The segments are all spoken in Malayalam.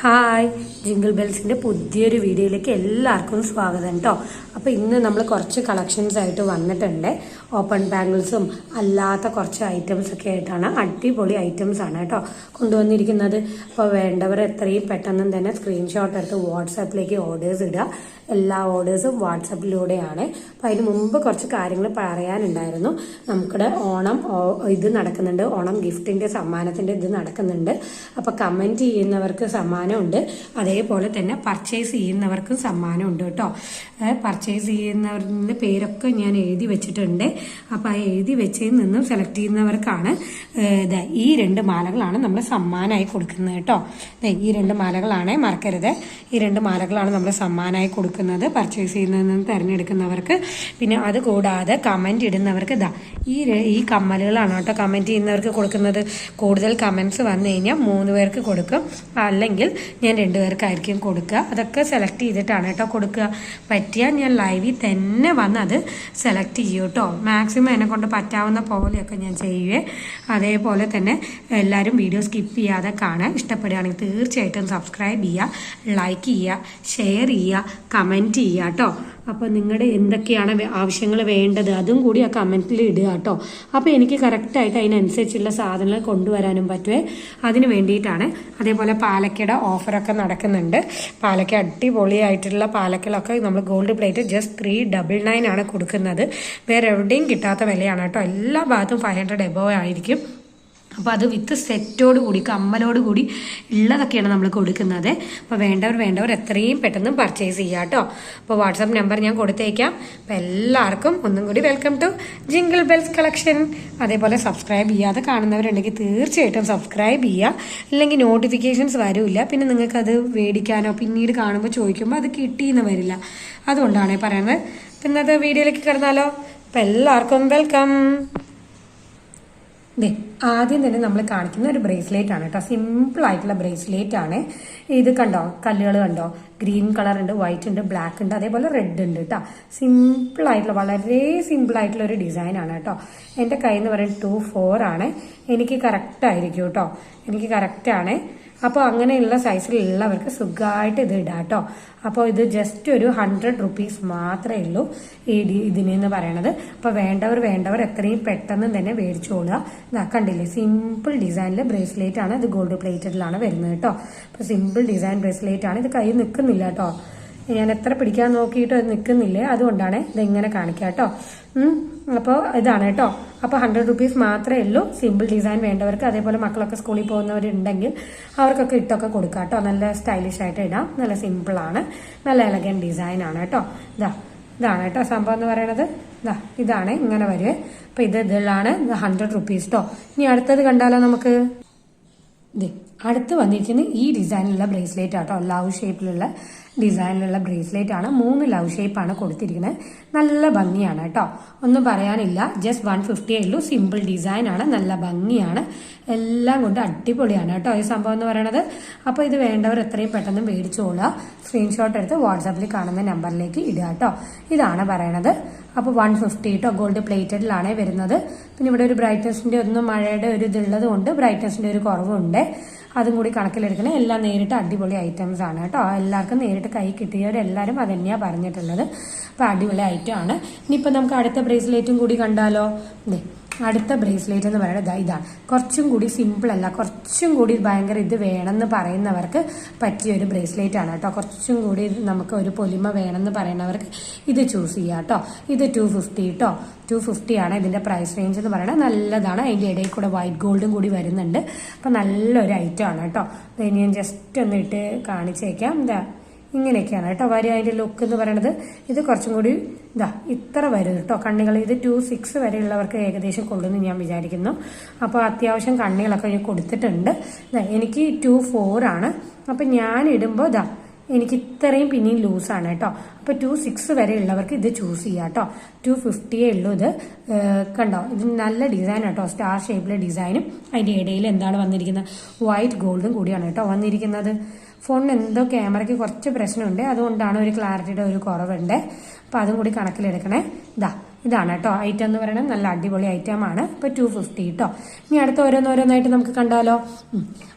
ഹായ്. ജിങ്കിൾ ബെൽസിന്റെ പുതിയൊരു വീഡിയോയിലേക്ക് എല്ലാവർക്കും സ്വാഗതം കേട്ടോ അപ്പോൾ ഇന്ന് നമ്മൾ കുറച്ച് കളക്ഷൻസ് ആയിട്ട് വന്നിട്ടുണ്ട്. ഓപ്പൺ ബാംഗിൾസും അല്ലാത്ത കുറച്ച് ഐറ്റംസ് ഒക്കെ ആയിട്ടാണ്. അടിപൊളി ഐറ്റംസ് ആണ് കേട്ടോ. കൊണ്ടുവന്നിരിക്കുന്നത്. അപ്പോൾ വേണ്ടവർ എത്രയും പെട്ടെന്ന് തന്നെ സ്ക്രീൻഷോട്ട് എടുത്ത് വാട്സാപ്പിലേക്ക് ഓർഡേഴ്സ് ഇടുക. എല്ലാ ഓർഡേഴ്സും വാട്സപ്പിലൂടെയാണ് അപ്പോൾ അതിന് മുമ്പ് കുറച്ച് കാര്യങ്ങൾ പറയാനുണ്ടായിരുന്നു. നമുക്കിടെ ഓണം ഇത് നടക്കുന്നുണ്ട്. ഓണം ഗിഫ്റ്റിന്റെ സമ്മാനത്തിന്റെ ഇത് നടക്കുന്നുണ്ട്. അപ്പോൾ കമന്റ് ചെയ്യുന്നവർക്ക് സമ്മാനമുണ്ട്. അതേപോലെ തന്നെ പർച്ചേസ് ചെയ്യുന്നവർക്കും സമ്മാനമുണ്ട് കേട്ടോ. പർച്ചേസ് ചെയ്യുന്നവരുടെ പേരൊക്കെ ഞാൻ എഴുതി വെച്ചിട്ടുണ്ട്. അപ്പോൾ ആ എഴുതി വെച്ചതിൽ നിന്നും സെലക്ട് ചെയ്യുന്നവർക്കാണ് ഈ രണ്ട് മാലകളാണ് നമ്മൾ സമ്മാനമായി കൊടുക്കുന്നത് കേട്ടോ. ഈ രണ്ട് മാലകളാണ് മറക്കരുത്. ഈ രണ്ട് മാലകളാണ് നമ്മൾ സമ്മാനമായി കൊടുക്കുന്നത് പർച്ചേസ് ചെയ്യുന്നതിൽ നിന്ന് തിരഞ്ഞെടുക്കുന്നവർക്ക്. പിന്നെ അതുകൂടാതെ കമന്റ് ഇടുന്നവർക്ക് ഇതാ ഈ ഈ കമ്മലുകളാണ് കേട്ടോ കമന്റ് ചെയ്യുന്നവർക്ക് കൊടുക്കുന്നത്. കൂടുതൽ കമന്റ്സ് വന്നു കഴിഞ്ഞാൽ മൂന്ന് പേർക്ക് കൊടുക്കും. അല്ലെങ്കിൽ ഞാൻ രണ്ടു പേർക്കായിരിക്കും കൊടുക്കുക. അതൊക്കെ സെലക്ട് ചെയ്തിട്ടാണ് കേട്ടോ കൊടുക്കുക. പറ്റിയാൽ ഞാൻ ലൈവിൽ തന്നെ വന്ന് അത് സെലക്ട് ചെയ്യും കേട്ടോ മാക്സിമം എന്നെ കൊണ്ട് പറ്റാവുന്ന പോലെയൊക്കെ ഞാൻ ചെയ്യുവേ. അതേപോലെ തന്നെ എല്ലാവരും വീഡിയോ സ്കിപ്പ് ചെയ്യാതെ കാണാൻ ഇഷ്ടപ്പെടുകയാണെങ്കിൽ തീർച്ചയായിട്ടും സബ്സ്ക്രൈബ് ചെയ്യുക ലൈക്ക് ചെയ്യുക ഷെയർ ചെയ്യുക കമന്റ് ചെയ്യുക കേട്ടോ അപ്പോൾ നിങ്ങളുടെ എന്തൊക്കെയാണ് ആവശ്യങ്ങൾ വേണ്ടത്? അതും കൂടി ആ കമന്റിൽ ഇടുക കേട്ടോ. അപ്പോൾ എനിക്ക് കറക്റ്റായിട്ട് അതിനനുസരിച്ചുള്ള സാധനങ്ങൾ കൊണ്ടുവരാനും പറ്റുമേ അതിന് വേണ്ടിയിട്ടാണ് അതേപോലെ പാലക്കയുടെ ഓഫറൊക്കെ നടക്കുന്നുണ്ട്. പാലക്ക അടിപൊളിയായിട്ടുള്ള പാലക്കലൊക്കെ നമ്മൾ gold plate just three double nine ആണ് കൊടുക്കുന്നത്. വേറെ എവിടെയും കിട്ടാത്ത വിലയാണ് കേട്ടോ. എല്ലാ ഭാഗത്തും ഫൈവ് ഹൺഡ്രഡ് എബോ ആയിരിക്കും. അപ്പോൾ അത് വിത്ത് സെറ്റോട് കൂടി കമ്മലോട് കൂടി ഉള്ളതൊക്കെയാണ് നമ്മൾ കൊടുക്കുന്നത്. അപ്പോൾ വേണ്ടവർ വേണ്ടവർ എത്രയും പെട്ടെന്ന് പർച്ചേസ് ചെയ്യുക കേട്ടോ. അപ്പോൾ വാട്സപ്പ് നമ്പർ ഞാൻ കൊടുത്തേക്കാം. അപ്പോൾ എല്ലാവർക്കും ഒന്നും കൂടി welcome to jingle bells collection അതേപോലെ സബ്സ്ക്രൈബ് ചെയ്യാതെ കാണുന്നവരുണ്ടെങ്കിൽ തീർച്ചയായിട്ടും സബ്സ്ക്രൈബ് ചെയ്യുക. അല്ലെങ്കിൽ നോട്ടിഫിക്കേഷൻസ് വരില്ല. പിന്നെ നിങ്ങൾക്കത് മേടിക്കാനോ പിന്നീട് കാണുമ്പോൾ ചോദിക്കുമ്പോൾ അത് കിട്ടിയെന്ന് വരില്ല. അതുകൊണ്ടാണ് പറയുന്നത്. ഇന്നത്തെ വീഡിയോയിലേക്ക് കിടന്നാലോ. അപ്പോൾ എല്ലാവർക്കും വെൽക്കം ദേ ആദ്യം തന്നെ നമ്മൾ കാണിക്കുന്ന ഒരു ബ്രേസ്ലെറ്റ് ആണ് കേട്ടോ. സിമ്പിൾ ആയിട്ടുള്ള ബ്രേസ്ലെറ്റ് ആണ്. ഇത് കണ്ടോ? കല്ലുകൾ കണ്ടോ? ഗ്രീൻ കളർ ഉണ്ട് വൈറ്റ് ഉണ്ട് ബ്ലാക്ക് ഉണ്ട് അതേപോലെ റെഡ് ഉണ്ട് കേട്ടോ. സിമ്പിൾ ആയിട്ടുള്ള വളരെ സിമ്പിൾ ആയിട്ടുള്ള ഒരു ഡിസൈൻ ആണ് കേട്ടോ. എന്റെ കൈ എന്ന് പറയുന്നത് ടു ഫോർ ആണ്. എനിക്ക് കറക്റ്റ് ആയിരിക്കും കേട്ടോ. എനിക്ക് കറക്റ്റ് ആണ്. അപ്പോൾ അങ്ങനെയുള്ള സൈസിലുള്ളവർക്ക് സുഖമായിട്ട് ഇത് ഇടാം കേട്ടോ. അപ്പോൾ ഇത് ജസ്റ്റ് ഒരു ഹൺഡ്രഡ് റുപ്പീസ് മാത്രമേ ഉള്ളൂ ഈ ഇതിനെന്ന് പറയണത്. അപ്പോൾ വേണ്ടവർ വേണ്ടവർ എത്രയും പെട്ടെന്ന് തന്നെ മേടിച്ചോളുക കണ്ടില്ലേ സിമ്പിൾ ഡിസൈനിൽ ബ്രേസ്ലെറ്റ് ആണ് ഇത് ഗോൾഡ് പ്ലേറ്റഡിലാണ് വരുന്നത് കേട്ടോ. അപ്പോൾ സിമ്പിൾ ഡിസൈൻ ബ്രേസ്ലെറ്റ് ആണ്. ഇത് കൈ നിൽക്കുന്നില്ല കേട്ടോ. ഞാൻ എത്ര പിടിക്കാൻ നോക്കിയിട്ട് അത് നിൽക്കുന്നില്ലേ? അതുകൊണ്ടാണ് ഇതെങ്ങനെ കാണിക്കുക കേട്ടോ. അപ്പോൾ ഇതാണ് കേട്ടോ. അപ്പോൾ ഹൺഡ്രഡ് റുപ്പീസ് മാത്രമേ ഉള്ളൂ. സിമ്പിൾ ഡിസൈൻ വേണ്ടവർക്ക് അതേപോലെ മക്കളൊക്കെ സ്കൂളിൽ പോകുന്നവരുണ്ടെങ്കിൽ അവർക്കൊക്കെ ഇട്ടൊക്കെ കൊടുക്കാം കേട്ടോ. നല്ല സ്റ്റൈലിഷ് ആയിട്ട് ഇടാം. നല്ല സിമ്പിളാണ് നല്ല എലഗൻ ഡിസൈൻ ആണ് കേട്ടോ. ഇതാ ഇതാണ് കേട്ടോ സംഭവം എന്ന് പറയണത്. ഇതാ ഇതാണ് ഇങ്ങനെ വരുവേ അപ്പോൾ ഇത് ഇതിലാണ് ഹൺഡ്രഡ് റുപ്പീസ് കേട്ടോ ഇനി അടുത്തത് കണ്ടാലോ നമുക്ക്? അടുത്ത് വന്നിരിക്കുന്നത് ഈ ഡിസൈനിലുള്ള ബ്രേസ്ലെറ്റ് ആട്ടോ ലവ് ഷേപ്പിലുള്ള ഡിസൈനിലുള്ള ബ്രേസ്ലെറ്റ് ആണ്. മൂന്ന് ലവ് ഷേപ്പ് ആണ് കൊടുത്തിരിക്കുന്നത്. നല്ല ഭംഗിയാണ് കേട്ടോ. ഒന്നും പറയാനില്ല. ജസ്റ്റ് വൺ ഫിഫ്റ്റിയേ ഉള്ളൂ. സിമ്പിൾ ഡിസൈൻ ആണ്. നല്ല ഭംഗിയാണ്. എല്ലാം കൊണ്ട് അടിപൊളിയാണ് കേട്ടോ ഈ സംഭവം എന്ന് പറയുന്നത് അപ്പോൾ ഇത് വേണ്ടവർ എത്രയും പെട്ടെന്ന് മേടിച്ചോളുക. സ്ക്രീൻഷോട്ട് എടുത്ത് വാട്സാപ്പിൽ കാണുന്ന നമ്പറിലേക്ക് ഇടുക കേട്ടോ. ഇതാണ് പറയണത്. അപ്പോൾ വൺ ഫിഫ്റ്റി കേട്ടോ ഗോൾഡ് പ്ലേറ്റഡിലാണ് വരുന്നത്. പിന്നെ ഇവിടെ ഒരു ബ്രൈറ്റ്നസിന്റെ ഒന്നും മഴയുടെ ഒരു ഇതുള്ളത് കൊണ്ട് ബ്രൈറ്റ്നസിന്റെ ഒരു കുറവുണ്ട്. അതും കൂടി കണക്കിലെടുക്കണേ. എല്ലാം നേരിട്ട് അടിപൊളി ഐറ്റംസ് ആണ് കേട്ടോ. എല്ലാവർക്കും നേരിട്ട് കൈ കിട്ടിയവരെല്ലാവരും അത് തന്നെയാണ് പറഞ്ഞിട്ടുള്ളത്. അപ്പോൾ അടിപൊളി ഐറ്റം ആണ്. ഇനിയിപ്പോൾ നമുക്ക് അടുത്ത ബ്രേസ്ലെറ്റും കൂടി കണ്ടാലോ? അടുത്ത ബ്രേസ്ലെറ്റ് എന്ന് പറയുന്നത് ഇതാണ് കുറച്ചും കൂടി സിമ്പിൾ അല്ല കുറച്ചും കൂടി ഭയങ്കര ഇത് വേണമെന്ന് പറയുന്നവർക്ക് പറ്റിയ ഒരു ബ്രേസ്ലെറ്റ് ആണ് കേട്ടോ. കുറച്ചും കൂടി നമുക്ക് ഒരു പൊലിമ വേണമെന്ന് പറയുന്നവർക്ക് ഇത് ചൂസ് ചെയ്യാം കേട്ടോ. ഇത് ടു ഫിഫ്റ്റി കേട്ടോ ടു ഫിഫ്റ്റി ആണ് ഇതിന്റെ പ്രൈസ് റേഞ്ച് എന്ന് പറയുന്നത്. നല്ലതാണ്. അതിന്റെ ഇടയിൽ കൂടെ വൈറ്റ് ഗോൾഡും കൂടി വരുന്നുണ്ട്. അപ്പം നല്ലൊരു ഐറ്റം ആണ് കേട്ടോ. ഇത് ഞാൻ ജസ്റ്റ് ഒന്ന് ഇട്ട് കാണിച്ചേക്കാം. എന്താ ഇങ്ങനെയൊക്കെയാണ് കേട്ടോ വരി അതിന്റെ ലുക്ക് എന്ന് പറയുന്നത് ഇത് കുറച്ചും കൂടി ഇതാ ഇത്ര വരും കേട്ടോ. കണ്ണികൾ ഇത് ടു സിക്സ് വരെയുള്ളവർക്ക് ഏകദേശം കൊള്ളുമെന്ന് ഞാൻ വിചാരിക്കുന്നു. അപ്പോൾ അത്യാവശ്യം കണ്ണികളൊക്കെ ഞാൻ കൊടുത്തിട്ടുണ്ട്. എനിക്ക് ടു ഫോർ ആണ്. അപ്പം ഞാൻ ഇടുമ്പോൾ ഇതാ എനിക്ക് ഇത്രയും പിന്നെയും ലൂസാണ് കേട്ടോ. അപ്പോൾ ടു സിക്സ് വരെ ഉള്ളവർക്ക് ഇത് ചൂസ് ചെയ്യാം കേട്ടോ. ടു ഫിഫ്റ്റിയേ ഉള്ളൂ ഇത്. കണ്ടോ? ഇത് നല്ല ഡിസൈൻ കേട്ടോ. സ്റ്റാർ ഷേപ്പിലെ ഡിസൈനും അതിന്റെ ഇടയിൽ എന്താണ് വന്നിരിക്കുന്നത്? വൈറ്റ് ഗോൾഡും കൂടിയാണ് കേട്ടോ വന്നിരിക്കുന്നത്. ഫോണിന് എന്തോ ക്യാമറയ്ക്ക് കുറച്ച് പ്രശ്നമുണ്ട്. അതുകൊണ്ടാണ് ഒരു ക്ലാരിറ്റിയുടെ ഒരു കുറവുണ്ട്. അപ്പോൾ അതും കൂടി കണക്കിലെടുക്കണേ. ഇതാ ഇതാണ് കേട്ടോ ഐറ്റം എന്ന് പറയുന്നത്. നല്ല അടിപൊളി ഐറ്റം ആണ്. ഇപ്പൊ ടു ഫിഫ്റ്റി കേട്ടോ ഇനി അടുത്ത ഓരോന്നോരോന്നായിട്ട് നമുക്ക് കണ്ടാലോ?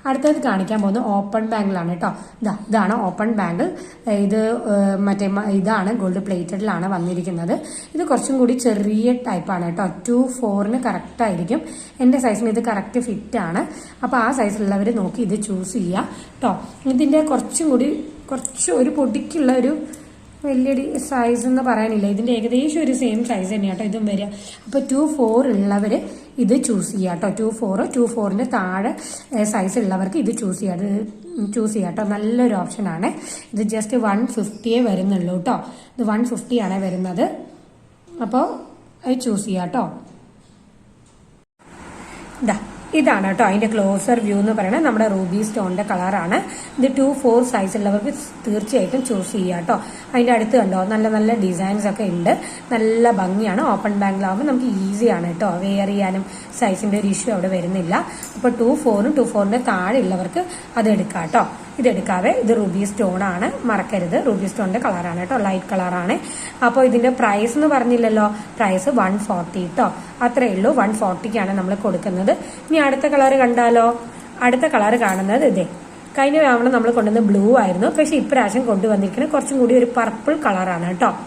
അടുത്തത് കാണിക്കാൻ പോകുന്നത് ഓപ്പൺ ബാങ്കിളാണ് കേട്ടോ. ഇതാ ഇതാണ് ഓപ്പൺ ബാങ്കിൾ ഇത് മറ്റേ ഇതാണ് ഗോൾഡ് പ്ലേറ്റഡിലാണ് വന്നിരിക്കുന്നത്. ഇത് കുറച്ചും കൂടി ചെറിയ ടൈപ്പാണ് കേട്ടോ. ടു ഫോറിന് കറക്റ്റ് ആയിരിക്കും. എന്റെ സൈസിന് ഇത് കറക്റ്റ് ഫിറ്റ് ആണ്. അപ്പോൾ ആ സൈസിലുള്ളവർ നോക്കി ഇത് ചൂസ് ചെയ്യുക കേട്ടോ ഇതിന്റെ കുറച്ചും കൂടി കുറച്ച് ഒരു പൊടിക്കുള്ള ഒരു വലിയ സൈസ് എന്ന് പറയാനില്ല. ഇതിന്റെ ഏകദേശം ഒരു സെയിം സൈസ് തന്നെയാണ് കേട്ടോ ഇതും വരിക. അപ്പോൾ ടു ഫോർ ഉള്ളവർ ഇത് ചൂസ് ചെയ്യുക കേട്ടോ. ടു ഫോർ ടു ഫോറിന്റെ താഴെ സൈസ് ഉള്ളവർക്ക് ഇത് ചൂസ് ചെയ്യുക അത് ചൂസ് ചെയ്യുക കേട്ടോ. നല്ലൊരു ഓപ്ഷനാണ് ഇത് ജസ്റ്റ് വൺ ഫിഫ്റ്റിയേ വരുന്നുള്ളൂ കേട്ടോ. ഇത് വൺ ഫിഫ്റ്റി ആണ് വരുന്നത്. അപ്പോൾ അത് ചൂസ് ചെയ്യുക കേട്ടോ. ഇതാ. ഇതാണ് കേട്ടോ അതിന്റെ ക്ലോസർ വ്യൂ എന്ന് പറയുന്നത്. നമ്മുടെ റൂബി സ്റ്റോണിന്റെ കളറാണ് ഇത് ടു ഫോർ സൈസ് ഉള്ളവർക്ക് തീർച്ചയായിട്ടും ചൂസ് ചെയ്യുക കേട്ടോ. അതിന്റെ അടുത്ത് കണ്ടോ നല്ല നല്ല ഡിസൈൻസ് ഒക്കെ ഉണ്ട്. നല്ല ഭംഗിയാണ്. ഓപ്പൺ ബാങ്കിലാവുമ്പോൾ നമുക്ക് ഈസിയാണ് കേട്ടോ. വെയർ ചെയ്യാനും സൈസിന്റെ ഒരു ഇഷ്യൂ അവിടെ വരുന്നില്ല. അപ്പോൾ ടു ഫോറും ടു ഫോറിന്റെ താഴെ ഉള്ളവർക്ക് അത് എടുക്കാം കേട്ടോ. ഇതെടുക്കാവേ. ഇത് റൂബി സ്റ്റോൺ ആണ്. മറക്കരുത്. റൂബി സ്റ്റോണിന്റെ കളറാണ് കേട്ടോ. ലൈറ്റ് കളറാണ്. അപ്പോൾ ഇതിന്റെ പ്രൈസ് എന്ന് പറഞ്ഞില്ലല്ലോ. പ്രൈസ് വൺ ഫോർട്ടി കേട്ടോ അത്രയേ ഉള്ളൂ. വൺ ഫോർട്ടിക്കാണ് നമ്മൾ കൊടുക്കുന്നത്. ഇനി അടുത്ത കളർ കണ്ടാലോ? അടുത്ത കളർ കാണുന്നത് ഇതേ. കഴിഞ്ഞ തവണ നമ്മൾ കൊണ്ടുവന്ന ബ്ലൂ ആയിരുന്നു. പക്ഷെ ഇപ്രാവശ്യം കൊണ്ടുവന്നിരിക്കുന്നത് കുറച്ചും കൂടി ഒരു പർപ്പിൾ കളറാണ് കേട്ടോ.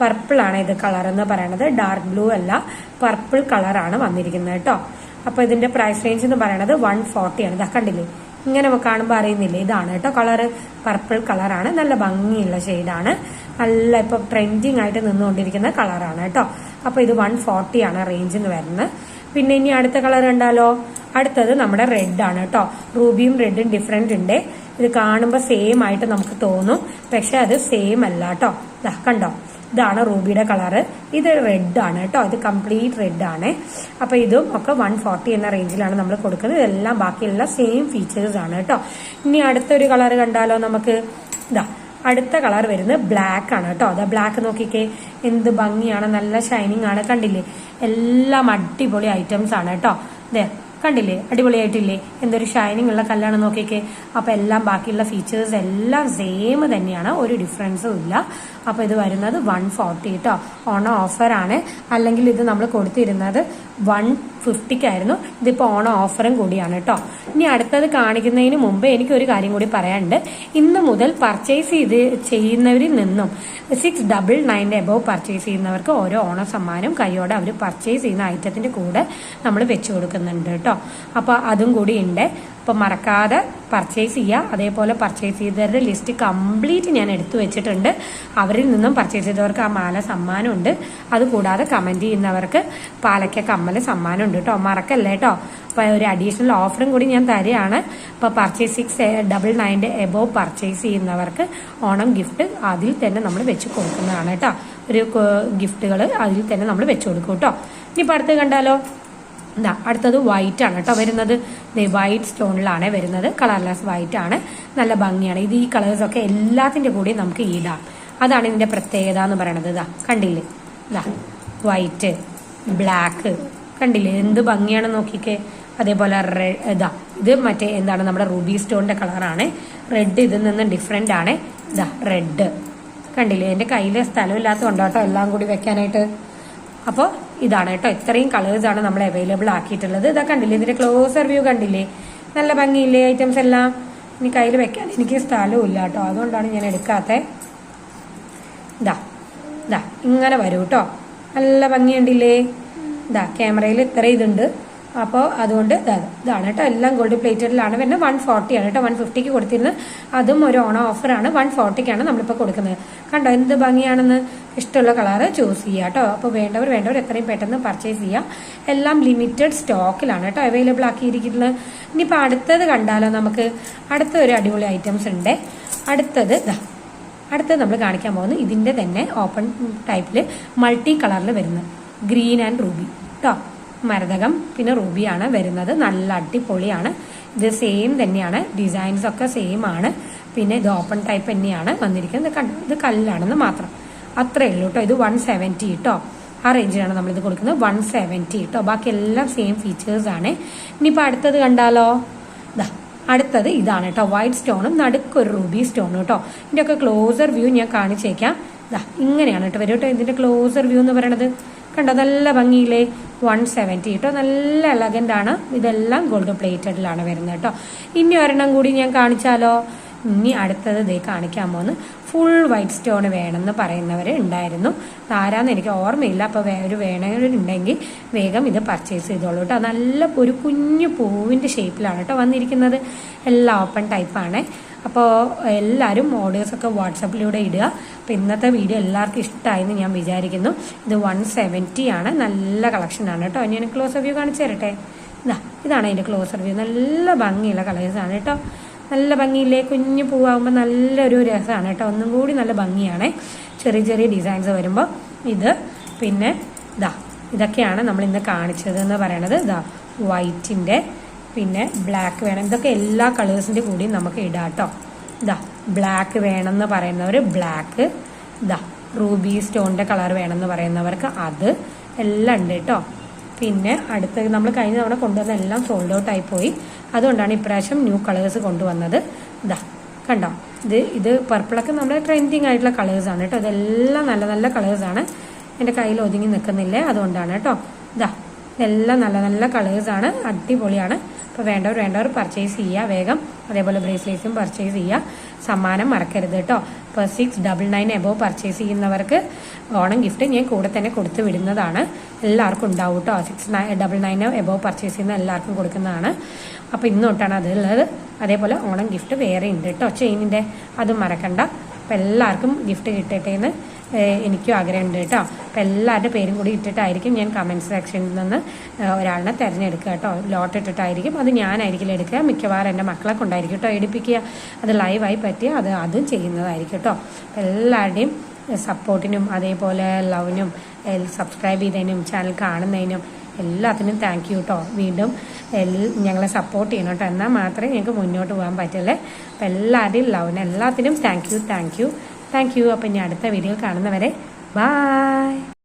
പർപ്പിൾ ആണ് ഇത് കളർ എന്ന് പറയുന്നത് ഡാർക്ക് ബ്ലൂ അല്ല. പർപ്പിൾ കളറാണ് വന്നിരിക്കുന്നത് കേട്ടോ. അപ്പൊ ഇതിന്റെ പ്രൈസ് റേഞ്ച് എന്ന് പറയുന്നത് വൺ ഫോർട്ടി ആണ്. ഇതാ കണ്ടില്ലേ? ഇങ്ങനെ കാണുമ്പോൾ അറിയുന്നില്ല. ഇതാണ് കേട്ടോ കളറ് പർപ്പിൾ കളറാണ് നല്ല ഭംഗിയുള്ള ഷെയ്ഡാണ് നല്ല ഇപ്പൊ ട്രെൻഡിങ് ആയിട്ട് നിന്നുകൊണ്ടിരിക്കുന്ന കളറാണ് കേട്ടോ. അപ്പൊ ഇത് വൺ ഫോർട്ടി ആണ് റേഞ്ച് വരുന്നത്. പിന്നെ ഇനി അടുത്ത കളർ ഉണ്ടല്ലോ അടുത്തത് നമ്മുടെ റെഡ് ആണ് കേട്ടോ. റൂബിയും റെഡും ഡിഫറെന്റ് ഉണ്ട്. ഇത് കാണുമ്പോൾ സെയിം ആയിട്ട് നമുക്ക് തോന്നും. പക്ഷെ അത് സെയിം അല്ല കേട്ടോ. കണ്ടോ? ഇതാണ് റൂബിയുടെ കളറ് ഇത് റെഡ് ആണ് കേട്ടോ. ഇത് കംപ്ലീറ്റ് റെഡ് ആണ്. അപ്പൊ ഇതും ഒക്കെ വൺ ഫോർട്ടി എന്ന റേഞ്ചിലാണ് നമ്മൾ കൊടുക്കുന്നത്. ഇതെല്ലാം ബാക്കിയുള്ള സെയിം ഫീച്ചേഴ്സ് ആണ് കേട്ടോ. ഇനി അടുത്തൊരു കളർ കണ്ടാലോ നമുക്ക്? ഇതാ അടുത്ത കളർ വരുന്നത് ബ്ലാക്ക് ആണ് കേട്ടോ. അതാ ബ്ലാക്ക് നോക്കിക്കേ. എന്ത് ഭംഗിയാണ്. നല്ല ഷൈനിങ് ആണ്. കണ്ടില്ലേ? എല്ലാം അടിപൊളി ഐറ്റംസ് ആണ് കേട്ടോ. ദേ കണ്ടില്ലേ? അടിപൊളിയായിട്ടില്ലേ? എന്തൊരു ഷൈനിങ് ഉള്ള കല്ലാണ് നോക്കിയൊക്കെ അപ്പൊ എല്ലാം ബാക്കിയുള്ള ഫീച്ചേഴ്സ് എല്ലാം സെയിം തന്നെയാണ്. ഒരു ഡിഫറൻസും ഇല്ല. അപ്പൊ ഇത് വരുന്നത് വൺ ഫോർട്ടി കേട്ടോ ഓണം ഓഫറാണ് അല്ലെങ്കിൽ ഇത് നമ്മൾ കൊടുത്തിരുന്നത് വൺ ഫിഫ്റ്റിക്കായിരുന്നു. ഇതിപ്പോൾ ഓണം ഓഫറും കൂടിയാണ് കേട്ടോ ഇനി അടുത്തത് കാണിക്കുന്നതിന് മുമ്പ് എനിക്ക് ഒരു കാര്യം കൂടി പറയാനുണ്ട്. ഇന്ന് മുതൽ പർച്ചേസ് ചെയ്ത് ചെയ്യുന്നവരിൽ നിന്നും സിക്സ് ഡബിൾ നയന്റെ എബോവ് പർച്ചേസ് ചെയ്യുന്നവർക്ക് ഓരോ ഓണ സമ്മാനം കൈയോടെ അവർ പർച്ചേസ് ചെയ്യുന്ന ഐറ്റത്തിന്റെ കൂടെ നമ്മൾ വെച്ചു കൊടുക്കുന്നുണ്ട് കേട്ടോ അപ്പോൾ അതും കൂടി ഉണ്ട്. അപ്പൊ മറക്കാതെ പർച്ചേസ് ചെയ്യുക അതേപോലെ പർച്ചേസ് ചെയ്തവരുടെ ലിസ്റ്റ് കംപ്ലീറ്റ് ഞാൻ എടുത്തു വെച്ചിട്ടുണ്ട്. അവരിൽ നിന്നും പർച്ചേസ് ചെയ്തവർക്ക് ആ മാല സമ്മാനമുണ്ട്. അതുകൂടാതെ കമന്റ് ചെയ്യുന്നവർക്ക് പാലക്ക കമ്മൽ സമ്മാനമുണ്ട് കേട്ടോ. മറക്കല്ലേ കേട്ടോ? അപ്പോൾ ഒരു അഡീഷണൽ ഓഫറും കൂടി ഞാൻ തരികയാണ്. ഇപ്പോൾ പർച്ചേസ് സിക്സ് ഡബിൾ നയന്റെ എബോവ് പർച്ചേസ് ചെയ്യുന്നവർക്ക് ഓണം ഗിഫ്റ്റ് അതിൽ തന്നെ നമ്മൾ വെച്ച് കൊടുക്കുന്നതാണ് കേട്ടോ. ഒരു ഗിഫ്റ്റുകൾ അതിൽ തന്നെ നമ്മൾ വെച്ച് കൊടുക്കും കേട്ടോ. ഇനിയിപ്പോൾ അടുത്ത് കണ്ടാലോ? എന്താ അടുത്തത് വൈറ്റ് ആണ് കേട്ടോ വരുന്നത്. വൈറ്റ് സ്റ്റോണിലാണ് വരുന്നത്. കളർലെസ് വൈറ്റ് ആണ്. നല്ല ഭംഗിയാണ്. ഇത് ഈ കളേഴ്സ് ഒക്കെ എല്ലാത്തിന്റെ കൂടെ നമുക്ക് ഇടാം. അതാണ് ഇതിന്റെ പ്രത്യേകത എന്ന് പറയണത്. ഇതാ കണ്ടില്ലേ? ഇതാ വൈറ്റ് ബ്ലാക്ക് കണ്ടില്ലേ? എന്ത് ഭംഗിയാണ് നോക്കിക്കേ. അതേപോലെ ഇതാ ഇത് മറ്റേ എന്താണ്? നമ്മുടെ റൂബി സ്റ്റോണിന്റെ കളറാണ് റെഡ് ഇതിൽ നിന്ന് ഡിഫറെന്റ് ആണ്. ഇതാ റെഡ് കണ്ടില്ലേ? എന്റെ കയ്യിൽ സ്ഥലമില്ലാത്തതുകൊണ്ടോ കേട്ടോ എല്ലാം കൂടി വെക്കാനായിട്ട്. അപ്പോൾ ഇതാണ് കേട്ടോ. ഇത്രയും കളേഴ്സ് ആണ് നമ്മൾ അവൈലബിൾ ആക്കിയിട്ടുള്ളത്. ഇതാ കണ്ടില്ലേ? ഇതിന്റെ ക്ലോസർ വ്യൂ കണ്ടില്ലേ? നല്ല ഭംഗിയില്ലേ ഐറ്റംസ് എല്ലാം? ഇനി കയ്യിൽ വെക്കാൻ എനിക്ക് സ്ഥലവും ഇല്ല കേട്ടോ. അതുകൊണ്ടാണ് ഞാൻ എടുക്കാത്തത് ഇതാ ഇതാ ഇങ്ങനെ വരൂ കേട്ടോ. നല്ല ഭംഗിയുണ്ടില്ലേ ഇതാ ക്യാമറയിൽ ഇത്ര ഇതുണ്ട്. അപ്പോൾ അതുകൊണ്ട് ഇതാ ഇതാണ് കേട്ടോ. എല്ലാം ഗോൾഡ് പ്ലേറ്റഡിലാണ് പിന്നെ വൺ ഫോർട്ടിയാണ് കേട്ടോ. വൺ ഫിഫ്റ്റിക്ക് കൊടുത്തിരുന്നത്. അതും ഒരു ഓണ ഓഫറാണ് വൺ ഫോർട്ടിക്കാണ് നമ്മളിപ്പോൾ കൊടുക്കുന്നത്. കണ്ടോ എന്ത് ഭംഗിയാണെന്ന്? ഇഷ്ടമുള്ള കളർ ചൂസ് ചെയ്യുക കേട്ടോ. അപ്പോൾ വേണ്ടവർ വേണ്ടവർ എത്രയും പെട്ടെന്ന് പർച്ചേസ് ചെയ്യുക എല്ലാം ലിമിറ്റഡ് സ്റ്റോക്കിലാണ് കേട്ടോ അവൈലബിൾ ആക്കിയിരിക്കുന്നത്. ഇനിയിപ്പോൾ അടുത്തത് കണ്ടാലോ നമുക്ക്? അടുത്ത ഒരു അടിപൊളി ഐറ്റംസ് ഉണ്ട്. അടുത്തത് ഇതാ അടുത്തത് നമ്മൾ കാണിക്കാൻ പോകുന്നത് ഇതിന്റെ തന്നെ ഓപ്പൺ ടൈപ്പിൽ മൾട്ടി കളറിൽ വരുന്നത്. ഗ്രീൻ ആൻഡ് റൂബി കേട്ടോ മരതകം പിന്നെ റൂബിയാണ് വരുന്നത്. നല്ല അടിപൊളിയാണ്. ഇത് സെയിം തന്നെയാണ്. ഡിസൈൻസ് ഒക്കെ സെയിം ആണ്. പിന്നെ ഇത് ഓപ്പൺ ടൈപ്പ് തന്നെയാണ് വന്നിരിക്കുന്നത്. ഇത് കല്ലാണെന്ന് മാത്രം. അത്രേ ഉള്ളൂ കേട്ടോ. ഇത് വൺ സെവന്റി കേട്ടോ ആ റേഞ്ചിലാണ് നമ്മളിത് കൊടുക്കുന്നത്. വൺ സെവന്റി കേട്ടോ ബാക്കി എല്ലാം സെയിം ഫീച്ചേഴ്സ് ആണ്. ഇനിയിപ്പോൾ അടുത്തത് കണ്ടാലോ? ദാ അടുത്തത് ഇതാണ് കേട്ടോ. വൈറ്റ് സ്റ്റോണും നടുക്കൊരു റൂബി സ്റ്റോണും കേട്ടോ ഇതിന്റെ ഒക്കെ ക്ലോസർ വ്യൂ ഞാൻ കാണിച്ചേക്കാം. ഇതാ ഇങ്ങനെയാണ് കേട്ടോ വരും കേട്ടോ ഇതിന്റെ ക്ലോസർ വ്യൂ എന്ന് പറയണത്. കണ്ടോ നല്ല ഭംഗിയില്ലേ? വൺ സെവന്റി കേട്ടോ നല്ല എലഗന്റ് ആണ്. ഇതെല്ലാം ഗോൾഡ് പ്ലേറ്റഡിലാണ് വരുന്നത് കേട്ടോ ഇനി ഒരെണ്ണം കൂടി ഞാൻ കാണിച്ചാലോ? ഇനി അടുത്തത് ദേ കാണിക്കാൻ പോകുന്നു ഫുൾ വൈറ്റ് സ്റ്റോൺ വേണമെന്ന് പറയുന്നവർ ഉണ്ടായിരുന്നു. ആരാന്ന് എനിക്ക് ഓർമ്മയില്ല. അപ്പോൾ ഒരു വേണവരുണ്ടെങ്കിൽ വേഗം ഇത് പർച്ചേസ് ചെയ്തോളൂ കേട്ടോ. നല്ല ഒരു കുഞ്ഞു പൂവിന്റെ ഷേപ്പിലാണ് കേട്ടോ വന്നിരിക്കുന്നത്. എല്ലാം ഓപ്പൺ ടൈപ്പാണ് അപ്പോൾ എല്ലാവരും ഓർഡേഴ്സൊക്കെ വാട്സപ്പിലൂടെ ഇടുക. അപ്പോൾ ഇന്നത്തെ വീഡിയോ എല്ലാവർക്കും ഇഷ്ടമായെന്ന് ഞാൻ വിചാരിക്കുന്നു. ഇത് വൺ സെവന്റി ആണ്. നല്ല കളക്ഷനാണ് കേട്ടോ. ഞാൻ ക്ലോസ് റിവ്യൂ കാണിച്ചു തരട്ടെ? ഇതാ ഇതാണ് അതിന്റെ ക്ലോസ് റിവ്യൂ നല്ല ഭംഗിയുള്ള കളേഴ്സാണ് കേട്ടോ. നല്ല ഭംഗിയില്ലേ? കുഞ്ഞു പൂവാകുമ്പോൾ നല്ലൊരു രസമാണ് കേട്ടോ. ഒന്നും കൂടി നല്ല ഭംഗിയാണ്. ചെറിയ ചെറിയ ഡിസൈൻസ് വരുമ്പോൾ ഇത്. പിന്നെ ഇതാ ഇതൊക്കെയാണ് നമ്മൾ ഇന്ന് കാണിച്ചത് എന്ന് പറയണത്. ഇതാ വൈറ്റിന്റെ പിന്നെ ബ്ലാക്ക് വേണം. ഇതൊക്കെ എല്ലാ കളേഴ്സിന്റെ കൂടിയും നമുക്ക് ഇടാം കേട്ടോ. ഇതാ ബ്ലാക്ക് വേണമെന്ന് പറയുന്നവർ ബ്ലാക്ക് ഇതാ റൂബി സ്റ്റോണിന്റെ കളർ വേണമെന്ന് പറയുന്നവർക്ക് അത് എല്ലാം ഉണ്ട് കേട്ടോ. പിന്നെ അടുത്ത നമ്മൾ കഴിഞ്ഞ തവണ കൊണ്ടുവന്ന എല്ലാം സോൾഡ് ഔട്ട് ആയിപ്പോയി പോയി. അതുകൊണ്ടാണ് ഇപ്രാവശ്യം ന്യൂ കളേഴ്സ് കൊണ്ടുവന്നത്. ഇതാ കണ്ടോ? ഇത് ഇത് പർപ്പിളൊക്കെ നമ്മുടെ ട്രെൻഡിങ് ആയിട്ടുള്ള കളേഴ്സാണ് കേട്ടോ. ഇതെല്ലാം നല്ല നല്ല കളേഴ്സാണ് എന്റെ കയ്യിൽ ഒതുങ്ങി നിൽക്കുന്നില്ലേ? അതുകൊണ്ടാണ് കേട്ടോ. ഇതാ ഇതെല്ലാം നല്ല നല്ല കളേഴ്സാണ് അടിപൊളിയാണ്. അപ്പോൾ വേണ്ടവർ വേണ്ടവർ പർച്ചേസ് ചെയ്യുക വേഗം. അതേപോലെ ബ്രേസ്ലെറ്റ്സും പർച്ചേസ് ചെയ്യുക സമ്മാനം മറക്കരുത് കേട്ടോ. ഇപ്പോൾ six double nine above purchase ചെയ്യുന്നവർക്ക് ഓണം ഗിഫ്റ്റ് ഞാൻ കൂടെ തന്നെ കൊടുത്തു വിടുന്നതാണ്. എല്ലാവർക്കും ഉണ്ടാവും കേട്ടോ six nine double nine above purchase ചെയ്യുന്ന എല്ലാവർക്കും കൊടുക്കുന്നതാണ്. അപ്പോൾ ഇന്ന് തൊട്ടാണ് അതുള്ളത്. അതേപോലെ ഓണം ഗിഫ്റ്റ് വേറെ ഉണ്ട് കേട്ടോ ചെയിനിന്റെ അതും മറക്കണ്ട. അപ്പം എല്ലാവർക്കും ഗിഫ്റ്റ് കിട്ടട്ടെ എന്ന് എനിക്കും ആഗ്രഹമുണ്ട് കേട്ടോ. അപ്പം എല്ലാവരുടെ പേരും കൂടി ഇട്ടിട്ടായിരിക്കും ഞാൻ കമന്റ് സെക്ഷനിൽ നിന്ന് ഒരാളിനെ തിരഞ്ഞെടുക്കുക കേട്ടോ. ലോട്ട് ഇട്ടിട്ടായിരിക്കും. അത് ഞാനായിരിക്കും എടുക്കുക. മിക്കവാറും എന്റെ മക്കളെ കൊണ്ടായിരിക്കും കേട്ടോ എടുപ്പിക്കുക. അത് ലൈവായി പറ്റിയ അത് അതും ചെയ്യുന്നതായിരിക്കും കേട്ടോ. എല്ലാവരുടെയും സപ്പോർട്ടിനും അതേപോലെ ലവനും സബ്സ്ക്രൈബ് ചെയ്തതിനും ചാനൽ കാണുന്നതിനും എല്ലാത്തിനും താങ്ക് യു കേട്ടോ. വീണ്ടും ഞങ്ങളെ സപ്പോർട്ട് ചെയ്യണം കേട്ടോ. എന്നാൽ മാത്രമേ ഞങ്ങൾക്ക് മുന്നോട്ട് പോകാൻ പറ്റുള്ളൂ. അപ്പം എല്ലാവരുടെയും ലവിന് എല്ലാത്തിനും thank you thank you thank you. അപ്പം ഇനി അടുത്ത വീഡിയോ കാണുന്നവരെ ബായ്